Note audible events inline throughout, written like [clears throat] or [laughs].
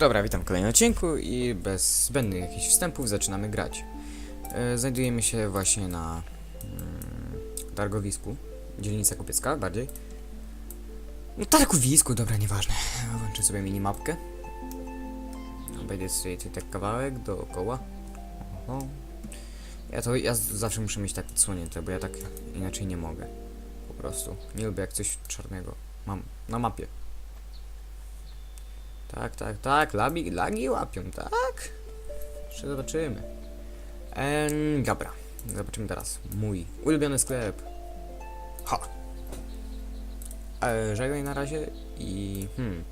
Dobra, witam w kolejnym odcinku i bez zbędnych jakichś wstępów zaczynamy grać. E, Znajdujemy się właśnie na mm, targowisku, dzielnica kupiecka bardziej. No targowisku, dobra, nieważne. Włączę sobie minimapkę. No, Będzie sobie tutaj tak kawałek dookoła. Oho. Ja to, ja zawsze muszę mieć tak odsłonięte, bo ja tak inaczej nie mogę. Po prostu. Nie lubię jak coś czarnego. Mam na mapie. Tak, tak, tak, lagi, lagi łapią, tak? Jeszcze zobaczymy. Ehm, dobra, zobaczymy teraz. Mój ulubiony sklep. Ha! E, żegnaj na razie i... hmm...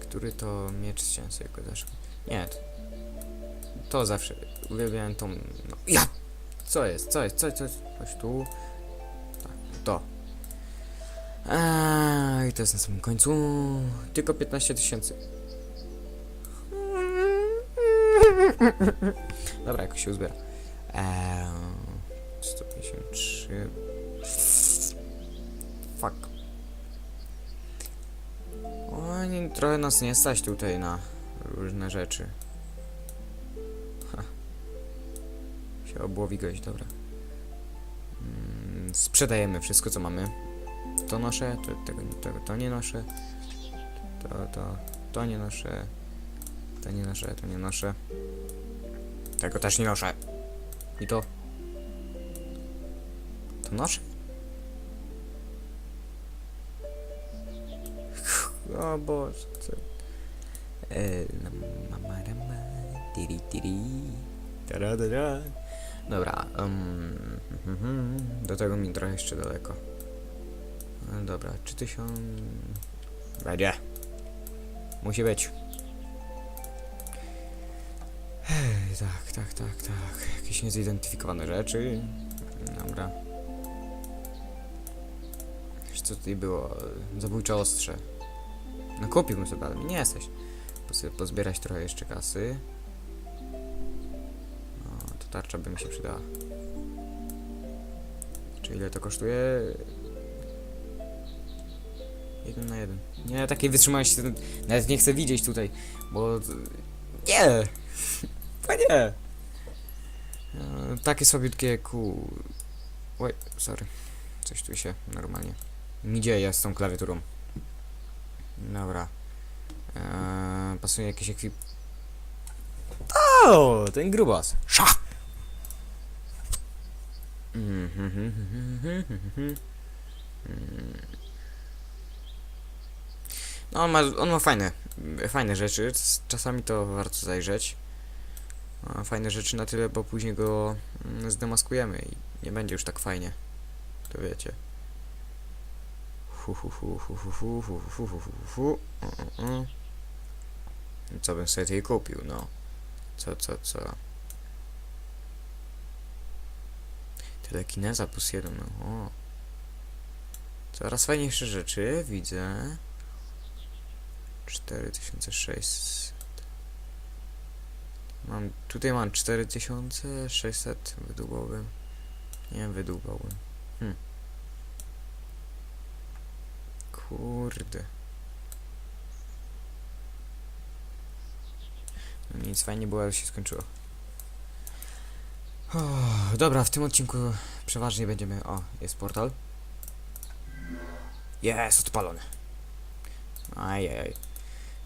Który to miecz z sobie kojarzysz? Nie, to, to zawsze uwielbiałem tą... No, ja! Co jest, co jest, co jest, co jest? Chodź tu. Tak, to. Eee, I to jest na samym końcu. Tylko 15 tysięcy. Dobra, jakoś się uzbiera. Eee, 153. Fuck. Oni trochę nas nie stać tutaj na różne rzeczy. Ha. Się obłowi gość, dobra. Mm, sprzedajemy wszystko co mamy. To noszę, to, tego, tego, to nie noszę. To, to, to nie noszę. To nie noszę, to nie noszę. Tego też nie noszę. I to. To noszę? O Boże, co? Dobra, um, do tego mi trochę jeszcze daleko. No dobra, 3000... Będzie. Musi być. Ej, tak, tak, tak, tak. Jakieś niezidentyfikowane rzeczy. Dobra. Co tutaj było? Zabójcze ostrze. No kupiłbym sobie, ale mi nie jesteś. Pozbierać trochę jeszcze kasy. O, to tarcza by mi się przydała. Czy ile to kosztuje? Jeden na jeden. Nie, takiej wytrzymałości nawet nie chcę widzieć tutaj, bo... Nie! [laughs] To nie! E, Takie słabiutkie ku... Oj, sorry. Coś tu się normalnie... Mi dzieje z tą klawiaturą. Dobra. Eee, pasuje jakiś ekwip... O, ten grubas. Sza! Mhm, no on ma, on ma fajne, fajne rzeczy, czasami to warto zajrzeć. Fajne rzeczy na tyle, bo później go zdemaskujemy i nie będzie już tak fajnie. To wiecie. Co bym sobie tej kupił, no. Co, co, co. Telekineza plus jeden, no. Coraz fajniejsze rzeczy widzę. 4600. Mam, tutaj mam 4600, wydłubałbym. Nie wiem, wydłubałbym. Hm. Kurde. No nic, fajnie było, ale się skończyło. O, dobra, w tym odcinku przeważnie będziemy... O, jest portal. Jest, odpalony. Ajajaj.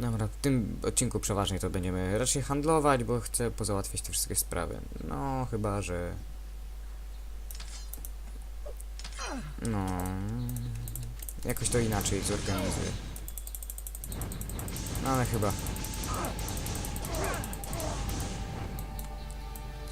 Dobra, w tym odcinku przeważnie to będziemy raczej handlować, bo chcę pozałatwiać te wszystkie sprawy. No, chyba, że... No... Jakoś to inaczej zorganizuję. No, ale chyba...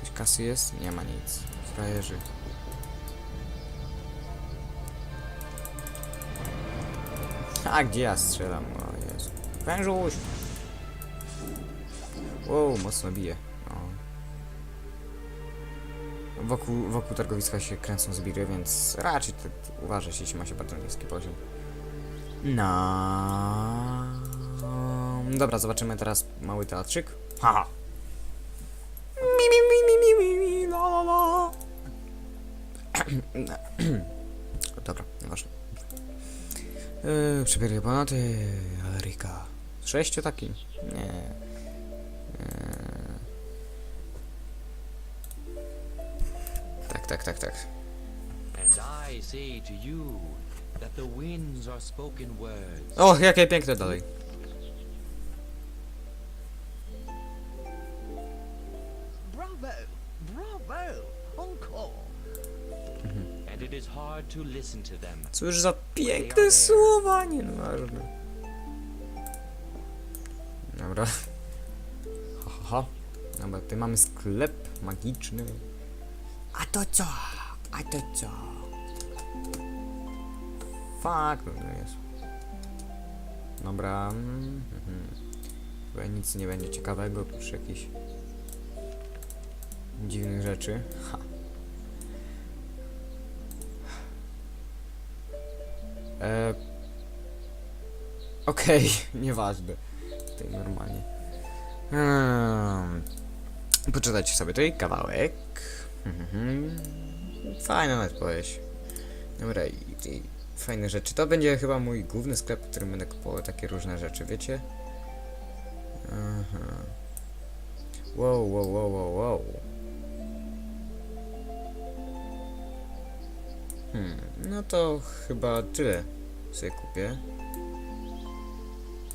Coś kasy jest? Nie ma nic. Frajerzy. A gdzie ja strzelam? O. Wężuś! Wow, mocno bije. No. Wokół, wokół targowiska się kręcą zbiry, więc raczej to, to uważać, jeśli ma się bardzo niski poziom. No. Dobra, zobaczymy teraz mały teatrzyk. Haha. Mi, mi, mi, mi, mi, mi, la, la, la. [clears throat] Dobra, nieważne. Yy, ale Ameryka. Sześciu taki? Nie. Eee. Tak, tak, tak, tak. And I say to you that the winds are spoken words. O, jakie piękne dalej. Bravo! Bravo! Encore! And it is hard to listen to them. Cóż za piękne słowa, nieważne. Dobra. Ha, ha, ha. Dobra, tutaj mamy sklep magiczny. A to co? A to co? Fuck, no to jest. Dobra. mhm. Chyba nic nie będzie ciekawego, oprócz jakichś dziwnych rzeczy. Ha. E... Okej, [laughs] nieważne. Tutaj normalnie. Hmm. Poczytajcie sobie tutaj kawałek. Mhm. Fajna nadpowiedź. Dobra, i, i fajne rzeczy. To będzie chyba mój główny sklep, w którym będę kupował takie różne rzeczy, wiecie? Aha. Wow, wow, wow, wow, wow. Hmm, no to chyba tyle sobie kupię.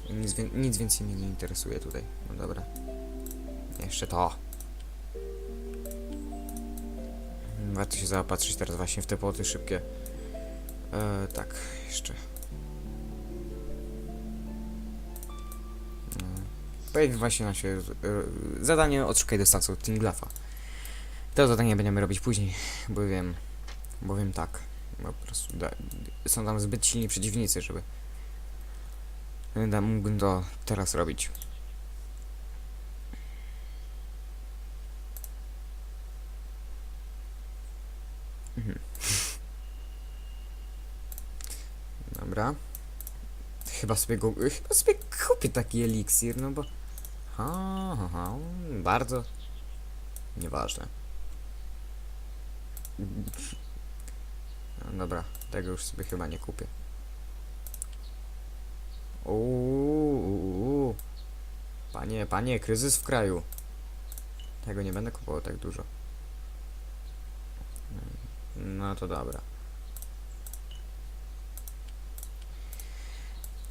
Nic, nic więcej mnie nie interesuje tutaj. No dobra. Jeszcze to. Warto się zaopatrzyć teraz właśnie w te płoty szybkie. E, tak, jeszcze. No. Pojawi właśnie nam się e, zadanie odszukaj dystansu Tinglafa. To zadanie będziemy robić później, bo wiem, bowiem tak. Po prostu da, są tam zbyt silni przeciwnicy, żeby da, mógłbym to teraz robić. Mhm. [laughs] Dobra. Chyba sobie go, chyba sobie kupię taki eliksir, no bo... Ha, ha, ha, bardzo... Nieważne. No dobra, tego już sobie chyba nie kupię. Uuu, panie, panie, kryzys w kraju. Tego nie będę kupował tak dużo. No to dobra.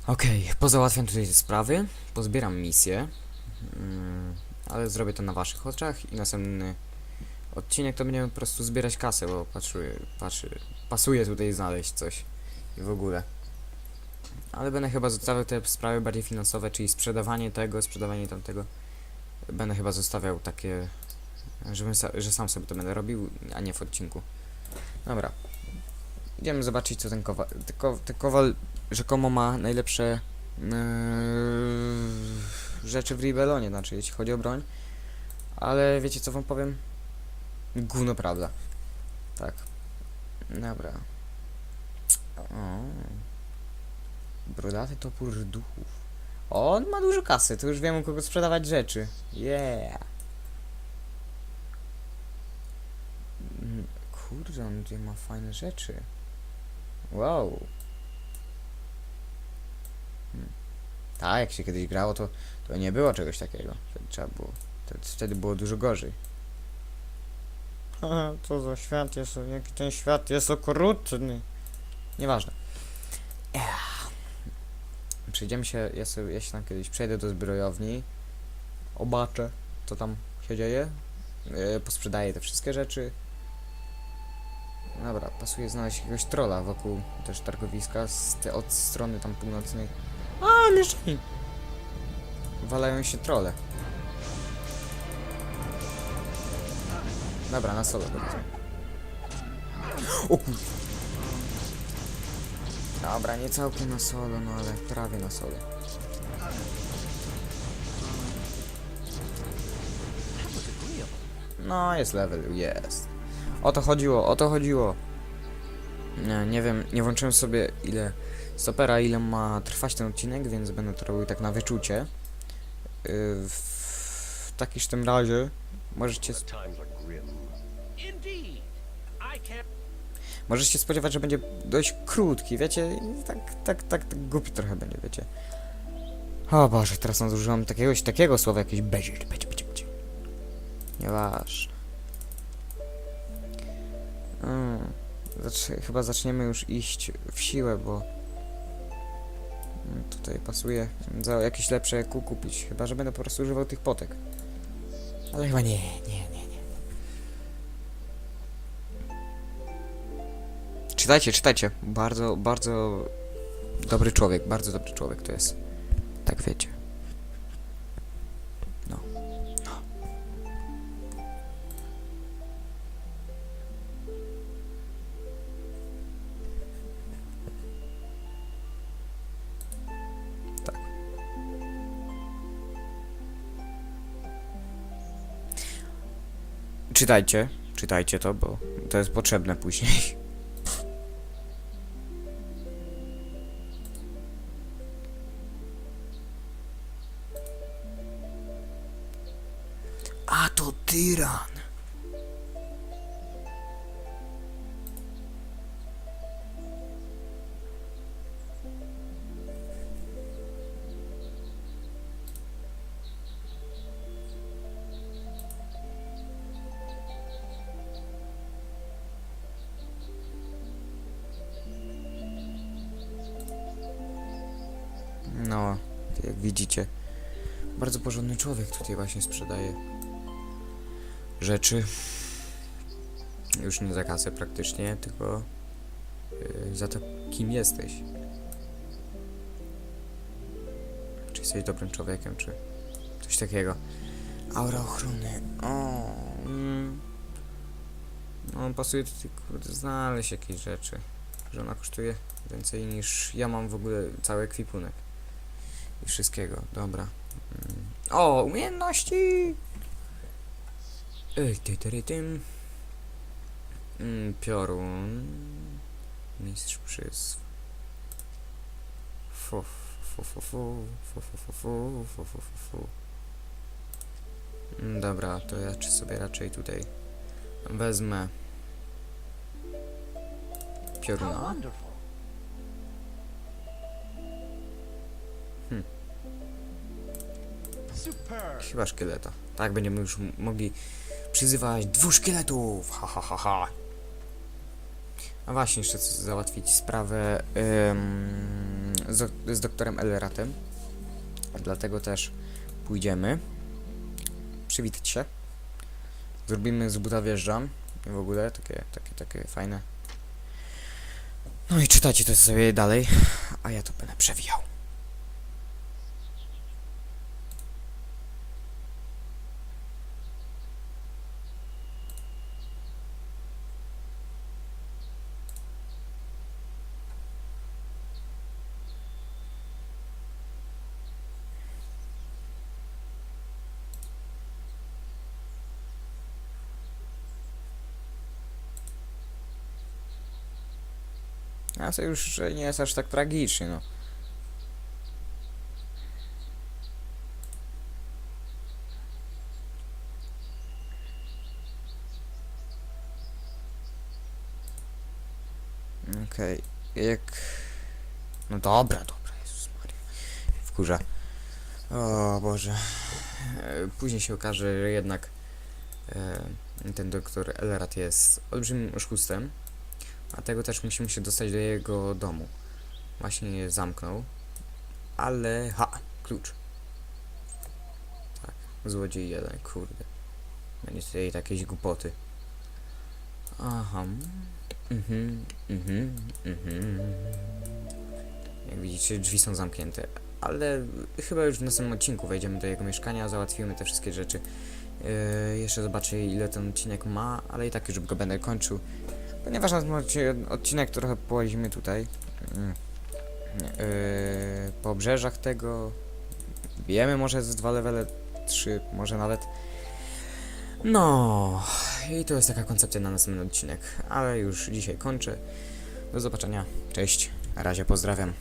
Okej, pozałatwiam tutaj sprawy, pozbieram misję, mm, ale zrobię to na waszych oczach i następny odcinek to będziemy po prostu zbierać kasę, bo patrzy, patrzy, pasuje tutaj znaleźć coś i w ogóle. Ale będę chyba zostawiał te sprawy bardziej finansowe, czyli sprzedawanie tego, sprzedawanie tamtego. Będę chyba zostawiał takie, żebym sa, że sam sobie to będę robił, a nie w odcinku. Dobra. Idziemy zobaczyć, co ten kowal. Ten, ko, ten kowal rzekomo ma najlepsze yy, rzeczy w Ribelonie, znaczy jeśli chodzi o broń. Ale wiecie co wam powiem? Gówno prawda. Tak. Dobra. O. Brodaty topór duchów. On ma dużo kasy, to już wiem u kogo sprzedawać rzeczy. Yeah. Mm, Kurde, on tutaj ma fajne rzeczy. Wow. Hmm. Tak, jak się kiedyś grało, to, to nie było czegoś takiego. Wtedy trzeba było. Wtedy, było dużo gorzej. [laughs] Co za świat jest, jaki ten świat jest okrutny. Nieważne. Przejdziemy się, ja, sobie, ja się tam kiedyś przejdę do zbrojowni, obaczę, co tam się dzieje, yy, posprzedaję te wszystkie rzeczy. Dobra, pasuje znaleźć jakiegoś trolla wokół też targowiska z te, od strony tam północnej. A, mieszczani! Walają się trole. Dobra, na solo. O. Dobra, nie całkiem na solo, no ale prawie na solo. No, jest level, jest. O to chodziło, o to chodziło. Nie, nie wiem, nie włączyłem sobie ile stopera, ile ma trwać ten odcinek, więc będę to robił tak na wyczucie. Yy, w takiż tym razie możecie. Indeed! I. możecie się spodziewać, że będzie dość krótki, wiecie? Tak, tak, tak, tak głupi trochę będzie, wiecie? O Boże, teraz nadużyłam takiegoś takiego słowa, jakieś budget, budget, budget, budget. Nieważne. Mm, zacz- chyba zaczniemy już iść w siłę, bo mm, tutaj pasuje za jakieś lepsze kół kupić. Chyba, że będę po prostu używał tych potek. Ale chyba nie, nie, nie, Czytajcie, czytajcie. Bardzo, bardzo dobry człowiek, bardzo dobry człowiek to jest. Tak wiecie. No. No. Tak. Czytajcie, czytajcie to, bo to jest potrzebne później. [laughs] to tyran. No, jak widzicie, bardzo porządny człowiek tutaj właśnie sprzedaje rzeczy. Już nie za kasę praktycznie, tylko yy, za to, kim jesteś. Czy jesteś dobrym człowiekiem, czy coś takiego. Aura ochrony. O, mm. No, pasuje tutaj, kurde, znaleźć jakieś rzeczy. Że ona kosztuje więcej niż ja mam w ogóle cały ekwipunek. I wszystkiego, dobra. Mm. O, umiejętności! Ej, ty, ty, tym. Mm, piorun. Mistrz przysł. Fu, fu, fu, fu, fu, fu, fu, fu, fu, fu, fu, fu. Mm, Dobra, to ja czy sobie raczej tutaj wezmę pioruna. Hmm. Superb. Chyba szkieleta. Tak, będziemy już mogli przyzywać dwóch szkieletów. Ha, ha, ha, ha. A właśnie, jeszcze chcę załatwić sprawę ym, z, z doktorem Elratem. Dlatego też pójdziemy. Przywitać się. Zrobimy z buta wjeżdżam. W ogóle takie, takie, takie fajne. No i czytajcie to sobie dalej, a ja to będę przewijał. A to już nie jest aż tak tragicznie, no. Okej, jak... No dobra, dobra, Jezus Maria. Wkurza. O Boże. E, Później się okaże, że jednak e, ten doktor Elrat jest olbrzymim oszustem. Dlatego też musimy się dostać do jego domu. Właśnie je zamknął. Ale... Ha! Klucz. Tak. Złodziej jeden, kurde. Będzie tutaj jakieś głupoty. Aha. Mhm, mhm, mhm. Jak widzicie, drzwi są zamknięte. Ale chyba już w następnym odcinku wejdziemy do jego mieszkania, załatwimy te wszystkie rzeczy. Yy, jeszcze zobaczę ile ten odcinek ma, ale i tak już go będę kończył. Ponieważ odcinek trochę połazimy tutaj. Yy, po obrzeżach tego. Wiemy może z dwa levele, trzy, może nawet. No i to jest taka koncepcja na następny odcinek, ale już dzisiaj kończę. Do zobaczenia, cześć, na razie pozdrawiam.